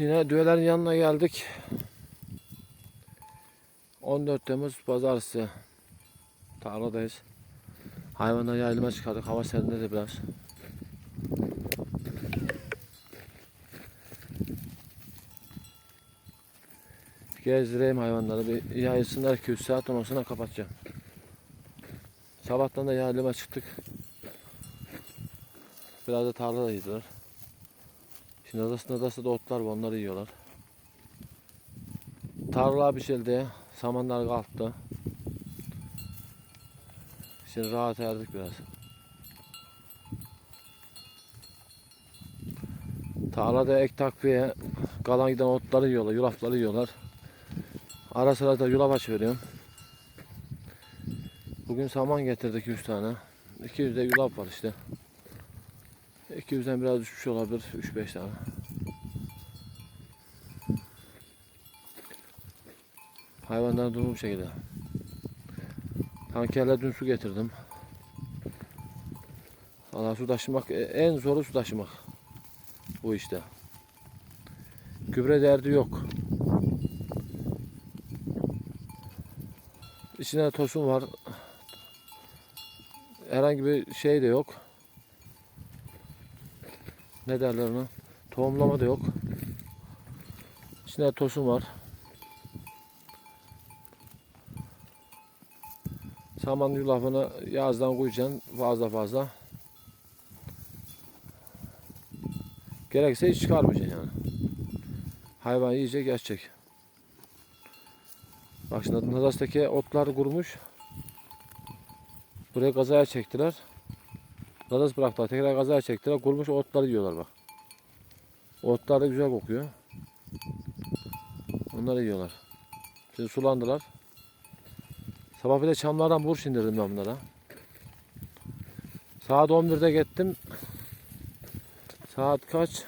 Yine düğelerin yanına geldik. 14 Temmuz Pazartesi. Tarladayız. Hayvanları yayılıma çıkardık. Hava serinledi biraz. Gezdireyim hayvanları. Bir yayılsınlar 200 saat ondan sonra kapatacağım. Sabahtan da yayılıma çıktık. Biraz da tarlada yediler. Şimdi adasında adası da otlar var onları yiyorlar. Tarla biçildi. Samanlar kalktı. Şimdi rahat erdik biraz. Tarlada ek takviye kalan giden otları yiyorlar, yulafları yiyorlar. Ara sıra da yulaf aç veriyorum. Bugün saman getirdik 100 tane. 200 de yulaf var işte. 200'den biraz düşmüş olabilir 3-5 tane. Hayvanların durumu bu şekilde. Tankerle dün su getirdim. Valla su taşımak e, en zoru su taşımak. Bu işte. Gübre derdi yok. İçinde tosun var. Herhangi bir şey de yok. Ne derler ona? Tohumlama da yok. İçinde tosun var. Saman yulafını yazdan koyacaksın fazla fazla. Gerekse hiç çıkarmayacaksın yani. Hayvan yiyecek, geçecek. Bak şimdi Nadas'taki otlar kurumuş. Buraya kazaya çektiler. Nadas bıraktılar. Tekrar kazaya çektiler. Kurumuş otları yiyorlar bak. Otlar da güzel kokuyor. Onları yiyorlar. Şimdi sulandılar. Sabah bir de çamlardan burş indirdim ben bunlara. Saat 11'de gittim. Saat kaç?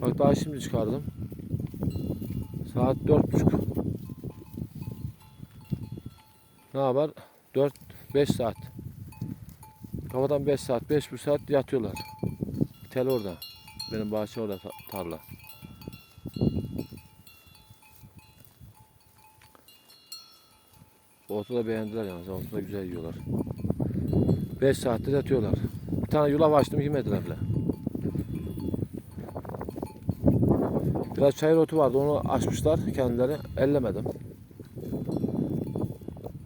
Bak daha şimdi çıkardım. Saat 4.30. Ne yapar? 4 5 saat. Kafadan 5 saat, 5,5 saat yatıyorlar. Tel orada. Benim bahçe orada ta- tarla. Otu da beğendiler yani. Otu da güzel yiyorlar. 5 saattir yatıyorlar. Bir tane yulaf açtım yemediler bile. Biraz çayır otu vardı onu açmışlar kendileri. Ellemedim.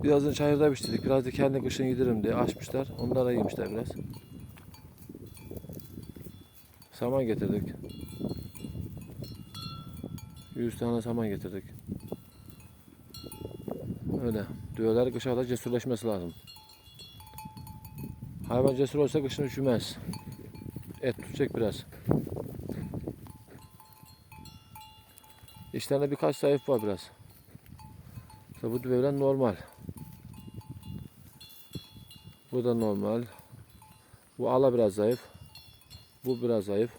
Birazını çayırda pişirdik. Biraz da kendi kışın yedirim diye açmışlar. Onlara da yemişler biraz. Saman getirdik. 100 tane saman getirdik. Öyle. Düğeler kışa kadar cesurlaşması lazım. Hayvan cesur olsa kışın üşümez. Et tutacak biraz. İşlerinde birkaç zayıf var biraz. İşte bu düveler normal. Bu da normal. Bu ala biraz zayıf. Bu biraz zayıf.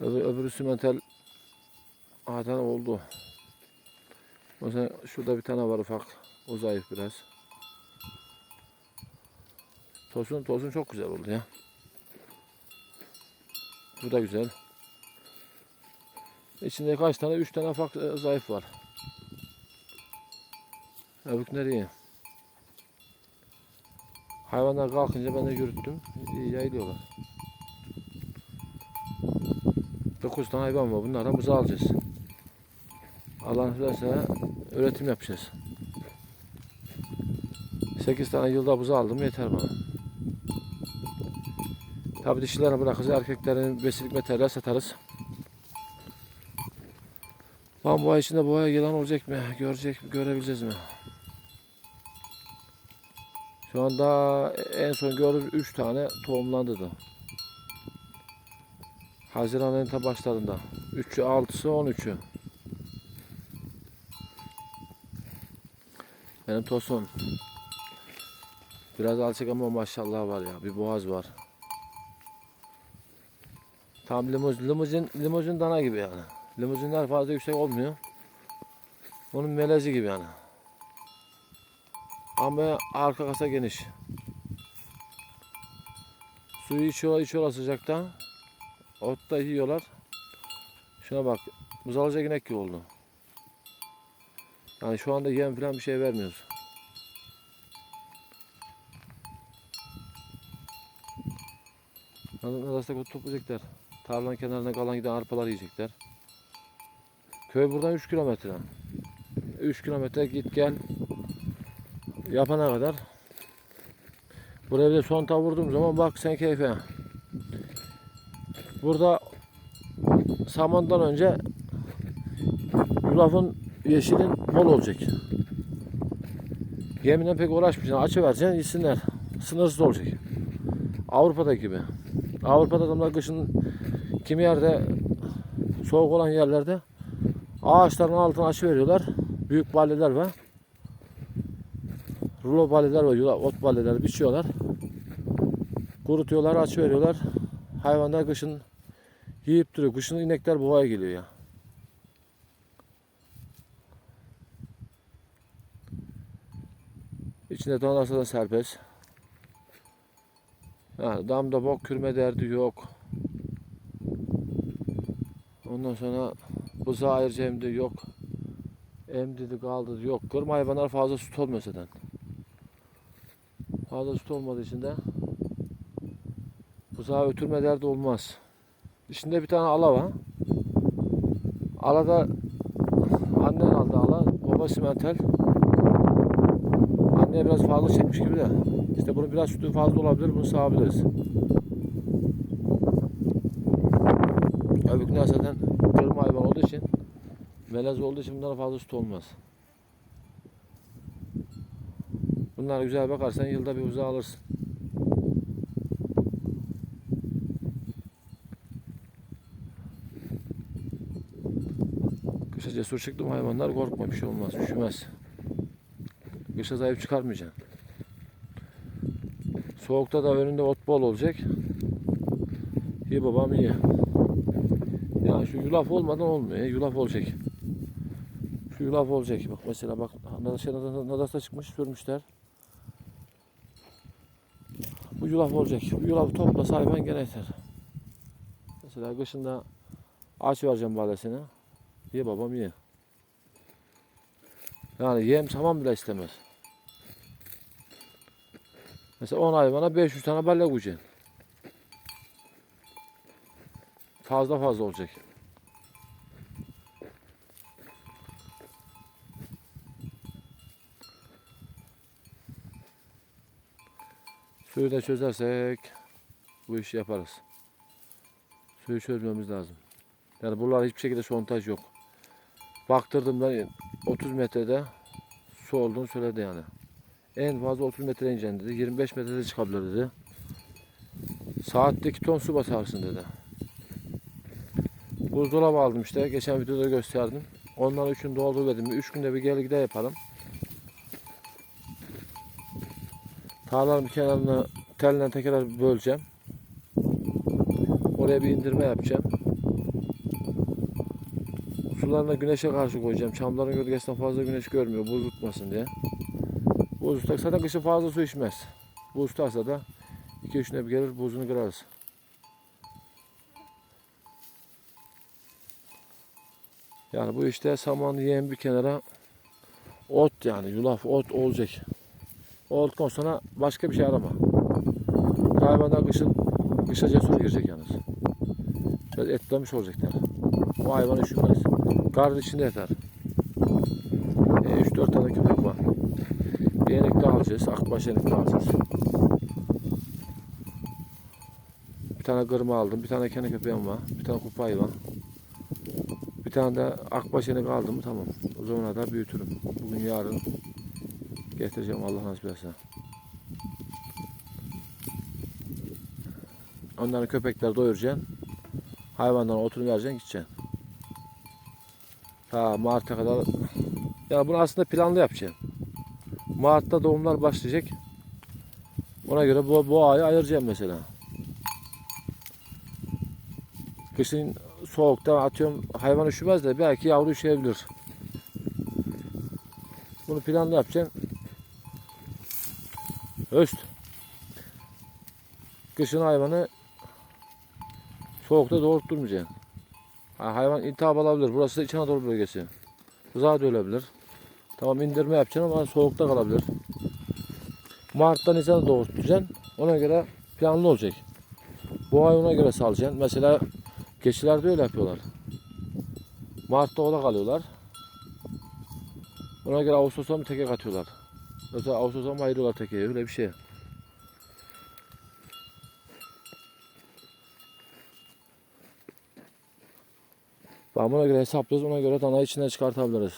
Öbür, öbürü simental zaten oldu. Mesela şurada bir tane var ufak. O zayıf biraz. Tosun, tosun çok güzel oldu ya. Bu da güzel. İçinde kaç tane? Üç tane ufak e, zayıf var. Öbürkleri iyi. Hayvanlar kalkınca ben de yürüttüm. Yayılıyorlar. 9 tane hayvan var. Bunlardan buzu alacağız. Allah nasip ederse üretim yapacağız. 8 tane yılda buzu aldım yeter bana. Tabi dişilerini bırakacağız. Erkeklerin besilik materyal satarız. Ay içinde ay yılan olacak mı? Görecek, görebileceğiz mi? Şu anda en son gördüm 3 tane tohumlandı da. Haziran ayının ta başlarında. 3'ü 6'sı 13'ü. Benim tosun. Biraz alçak ama maşallah var ya. Bir boğaz var. Tam limuzin, limuzin, limuzin dana gibi yani. Limuzinler fazla yüksek olmuyor. Onun melezi gibi yani. Ama arka kasa geniş. Suyu içiyorlar, içiyorlar sıcakta. Ot da yiyorlar. Şuna bak. Buzalacak inek gibi oldu. Yani şu anda yem falan bir şey vermiyoruz. Nasıl toplayacaklar. Tarlanın kenarına kalan giden arpalar yiyecekler. Köy buradan 3 kilometre. 3 kilometre git gel yapana kadar. Buraya bir de son tav vurduğum zaman bak sen keyfe. Burada samandan önce yulafın yeşilin bol olacak. Yeminle pek uğraşmayacaksın. Açı vereceksin yesinler. Sınırsız olacak. Avrupa'daki gibi. Avrupa'da adamlar kışın kimi yerde soğuk olan yerlerde ağaçların altına açı veriyorlar. Büyük balyeler var. Rulo balyeler var. yula- Ot balyeleri biçiyorlar. Kurutuyorlar, açı veriyorlar. Hayvanlar kışın yiyip duruyor. Kışın inekler boğaya geliyor ya. İçinde donarsa da serbest. Ha, damda bok kürme derdi yok. Ondan sonra buzağı ayırıcı emdi yok. Emdidi kaldı yok. Kırma hayvanlar fazla süt olmuyor zaten. Fazla süt olmadığı için de buzağı ötürme derdi olmaz. İçinde bir tane ala var. Alada annen aldı ala. Baba simental. Anneye biraz fazla çekmiş gibi de. İşte bunun biraz sütü fazla olabilir. Bunu sağabiliriz. Öbürkünden zaten kırma hayvan olduğu için melez olduğu için bunlara fazla süt olmaz. Bunlara güzel bakarsan yılda bir uzağı alırsın. Kışa cesur çıktı mı hayvanlar korkma bir şey olmaz, üşümez. Kışa zayıf çıkarmayacaksın. Soğukta da önünde ot bol olacak. İyi babam iyi. Ya şu yulaf olmadan olmuyor. Yulaf olacak. Şu yulaf olacak. Bak mesela bak şey, nadasta çıkmış sürmüşler. Bu yulaf olacak. Bu yulafı toplasa hayvan gene yeter. Mesela kışında aç vereceğim badesini. Ye babam ye. Yani yem saman bile istemez. Mesela 10 hayvana 500 tane balya koyacaksın. Fazla fazla olacak. Suyu da çözersek bu işi yaparız. Suyu çözmemiz lazım. Yani buralar hiçbir şekilde sontaj yok. Baktırdım ben 30 metrede su olduğunu söyledi yani. En fazla 30 metre ineceksin dedi. 25 metrede çıkabilir dedi. Saatte 2 ton su basarsın dedi. Buzdolabı aldım işte. Geçen videoda gösterdim. Ondan üçün doldurmadım. 3 günde bir gel gide yapalım. Tarlanın kenarını telle tekrar böleceğim. Oraya bir indirme yapacağım. Sularına güneşe karşı koyacağım. Çamların gölgesinden fazla güneş görmüyor. Buz tutmasın diye. Buz tutarsa zaten kışın fazla su içmez. Buz tutarsa da 2-3 güne bir gelir buzunu kırarız. Yani bu işte saman yiyen bir kenara ot yani yulaf ot olacak. O olduktan sonra başka bir şey arama. Hayvanlar kışın kışa cesur girecek yalnız. Biraz etlemiş olacaklar. O hayvan üşümez. Kar içinde yatar. E, 3-4 tane köpek var. Bir enek daha alacağız. Akbaş enek daha alacağız. Bir tane kırma aldım. Bir tane kendi köpeğim var. Bir tane kupa hayvan. Bir tane de akbaş enek aldım. Tamam. O zaman da büyütürüm. Bugün yarın getireceğim Allah nasip ederse. Onların köpekler doyuracaksın. Hayvanlara otunu vereceksin gideceksin. Ta Mart'a kadar. Ya bunu aslında planlı yapacaksın. Mart'ta doğumlar başlayacak. Ona göre bu, bu ayı ayıracağım mesela. Kışın soğukta atıyorum hayvan üşümez de belki yavru üşüyebilir. Bunu planlı yapacaksın. Öst. Kışın hayvanı soğukta doğurtturmayacaksın. Ha, hayvan iltihap alabilir. Burası da İç Anadolu bölgesi. Rıza da ölebilir. Tamam indirme yapacaksın ama soğukta kalabilir. Mart'ta Nisan'da doğurtacaksın. Ona göre planlı olacak. Bu ay ona göre salacaksın. Mesela geçilerde öyle yapıyorlar. Mart'ta orada kalıyorlar. Ona göre Ağustos'a mı teke katıyorlar. Mesela Ağustos'a mı ayırıyorlar tekeye öyle bir şey. Ben buna göre hesaplıyoruz ona göre danayı içinden çıkartabiliriz.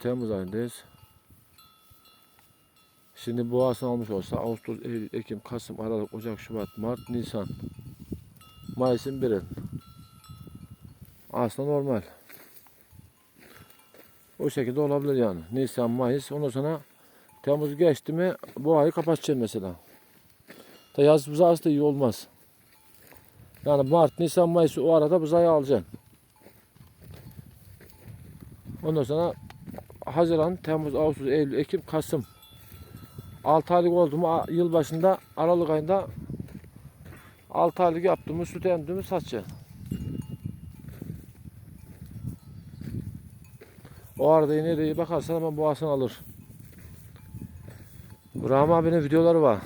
Temmuz ayındayız. Şimdi boğasını almış olsa Ağustos, Eylül, Ekim, Kasım, Aralık, Ocak, Şubat, Mart, Nisan, Mayıs'ın biri. Aslında normal. O şekilde olabilir yani. Nisan, Mayıs. Ondan sonra Temmuz geçti mi bu ayı kapatacağım mesela. Da yaz buzağısı da iyi olmaz. Yani Mart, Nisan, Mayıs o arada buzayı alacaksın. Ondan sonra Haziran, Temmuz, Ağustos, Eylül, Ekim, Kasım. 6 aylık oldu mu yıl başında Aralık ayında 6 aylık yaptığımız süt emdiğimi satacağız. O arada yine de bakarsan hemen boğasını alır. Rahmi abinin videoları var.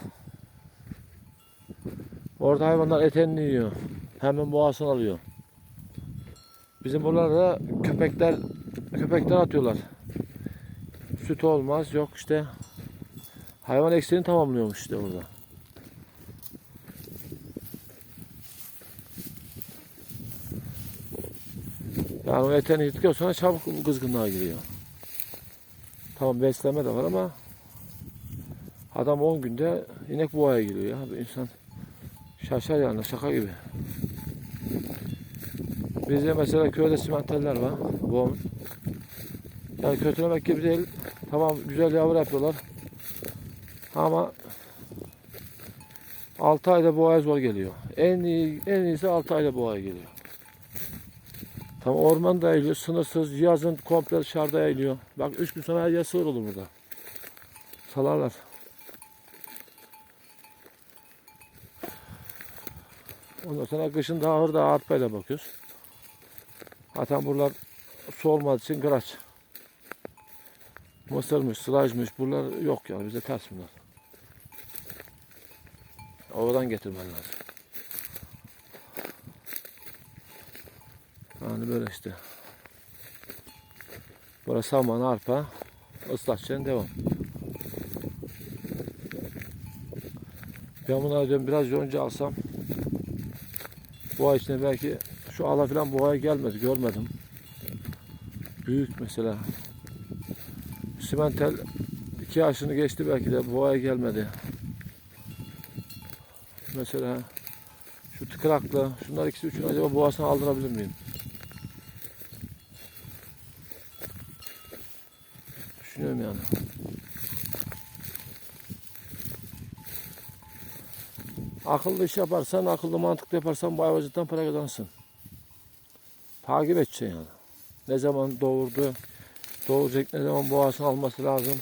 Orada hayvanlar etenini yiyor. Hemen boğasını alıyor. Bizim buralarda köpekler köpekler atıyorlar. Süt olmaz yok işte. Hayvan eksiğini tamamlıyormuş işte orada. Yani o eteni yedikten sonra çabuk kızgınlığa giriyor. Tamam besleme de var ama adam 10 günde inek boğaya giriyor ya. Bir insan şaşar yani şaka gibi. Bizde mesela köyde simenteller var. Boğum. Yani kötülemek gibi değil. Tamam güzel yavru yapıyorlar. Ama 6 ayda boğaya zor geliyor. En iyi en iyisi 6 ayda boğaya geliyor. Tam orman da eğiliyor, sınırsız. Yazın komple dışarıda eğiliyor. Bak 3 gün sonra yer sığır olur burada. Salarlar. Ondan sonra kışın daha ahırda arpayla bakıyoruz. Zaten buralar su olmadığı için kıraç. Mısırmış, sılajmış buralar yok yani bize ters bunlar. Oradan getirmen lazım. Yani böyle işte. Burası saman, arpa, ıslatacaksın devam. Ben bunları diyorum biraz önce alsam ay içinde belki şu ala falan bu ay gelmedi görmedim. Büyük mesela. Simentel iki yaşını geçti belki de bu ay gelmedi. Mesela şu tıkıraklı şunlar ikisi üçün acaba boğasını aldırabilir miyim? Düşünüyorum yani. Akıllı iş yaparsan, akıllı mantıklı yaparsan bu hayvancılıktan para kazanırsın. Takip edeceksin yani. Ne zaman doğurdu, doğuracak, ne zaman boğasını alması lazım.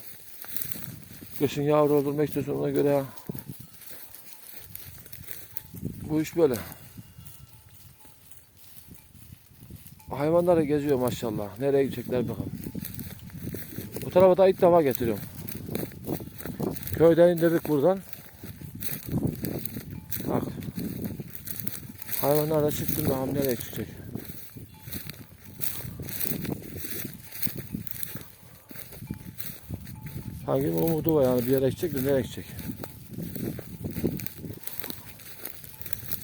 Kışın yavru öldürmek istiyorsun ona göre. Bu iş böyle. Hayvanlar geziyor maşallah. Nereye gidecekler bakalım. Tarafa da ilk defa getiriyorum. Köyden indirdik buradan. Bak. Hayvanlar da çıktı bakalım nereye çıkacak. Sanki umudu var yani bir yere gidecek de nereye gidecek.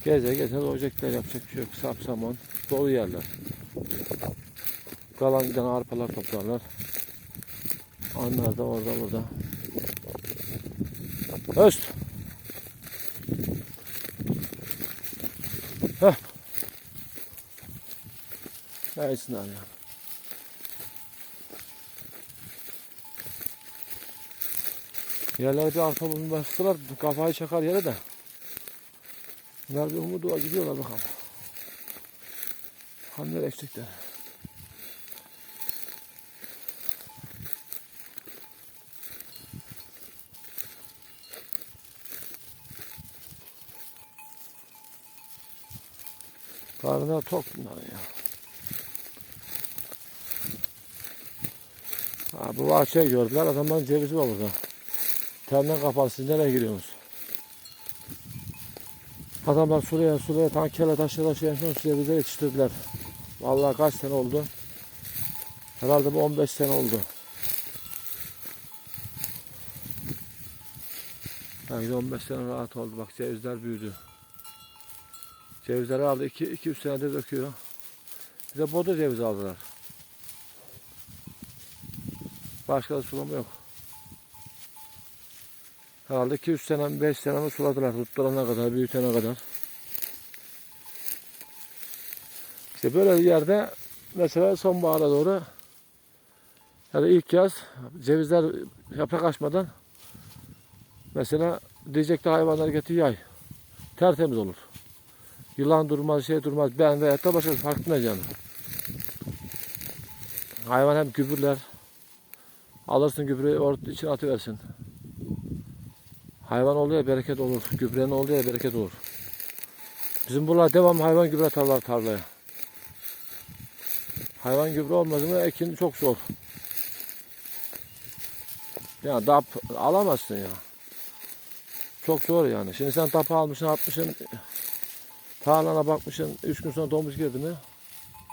Geze geze doğacaklar yapacak bir şey yok. Sap saman dolu yerler. Kalan giden arpalar toplarlar. Onlar da orada burada. Öst. Heh. Neyse ya. Yerlere bir arpa bulunmasılar kafayı çakar yere de. Bunlar bir umudu gidiyorlar bakalım. Hamle eksikler. Karnına tok bunların ya. Ha, bu bahçeyi gördüler. Adamların cevizi var burada. Tenden kapalı. Siz nereye giriyorsunuz? Adamlar sulaya sulaya tankele taşla taşla cevize yetiştirdiler. Vallahi kaç sene oldu? Herhalde bu 15 sene oldu. Belki de 15 sene rahat oldu. Bak cevizler büyüdü. Cevizleri aldı. 2-3 senedir döküyor. Bir de boda ceviz aldılar. Başka da sulama yok. Herhalde 2-3 sene, 5 sene mi suladılar. Tutturana kadar, büyütene kadar. İşte böyle bir yerde mesela sonbahara doğru ya da ilk yaz cevizler yaprak açmadan mesela diyecekti hayvanlar getir yay. Tertemiz olur. Yılan durmaz, şey durmaz. Ben veyahut da başka fark etmez yani. Hayvan hem gübürler. Alırsın gübreyi orta içine atıversin. Hayvan ya bereket olur. Gübrenin ya bereket olur. Bizim buralar devam hayvan gübre atarlar tarlaya. Hayvan gübre olmadı mı ekin çok zor. Ya dap alamazsın ya. Çok zor yani. Şimdi sen dap almışsın atmışsın. Tarlana bakmışsın. Üç gün sonra domuz girdi mi?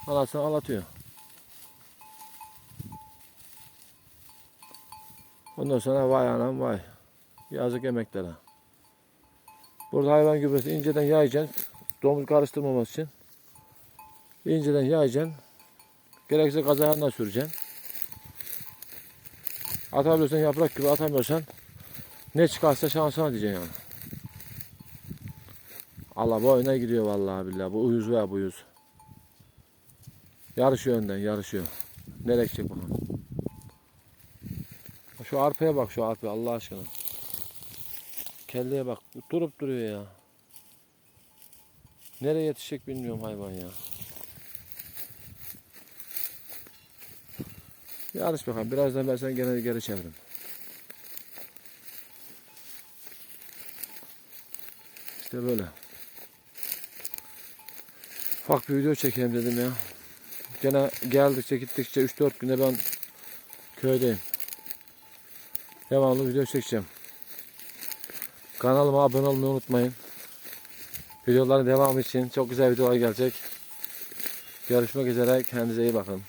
Anasını ağlatıyor. Ondan sonra vay anam vay. Yazık emeklere. Burada hayvan gübresi inceden yayacaksın. Domuz karıştırmaması için. İnceden yayacaksın. Gerekirse kazayağından süreceksin. Atabiliyorsan yaprak gibi atamıyorsan ne çıkarsa şansına diyeceksin yani. Allah boyuna gidiyor vallahi billahi. Bu uyuz veya bu uyuz. Yarışıyor önden yarışıyor. Nereye gidecek bakalım. Şu arpaya bak şu arpaya Allah aşkına. Kelleye bak. Durup duruyor ya. Nereye yetişecek bilmiyorum hayvan ya. Yarış bakalım. Birazdan ben seni gene geri çeviririm. İşte böyle. Ufak bir video çekeyim dedim ya. Gene geldikçe gittikçe 3-4 günde ben köydeyim. Devamlı video çekeceğim. Kanalıma abone olmayı unutmayın. Videoların devamı için çok güzel videolar gelecek. Görüşmek üzere. Kendinize iyi bakın.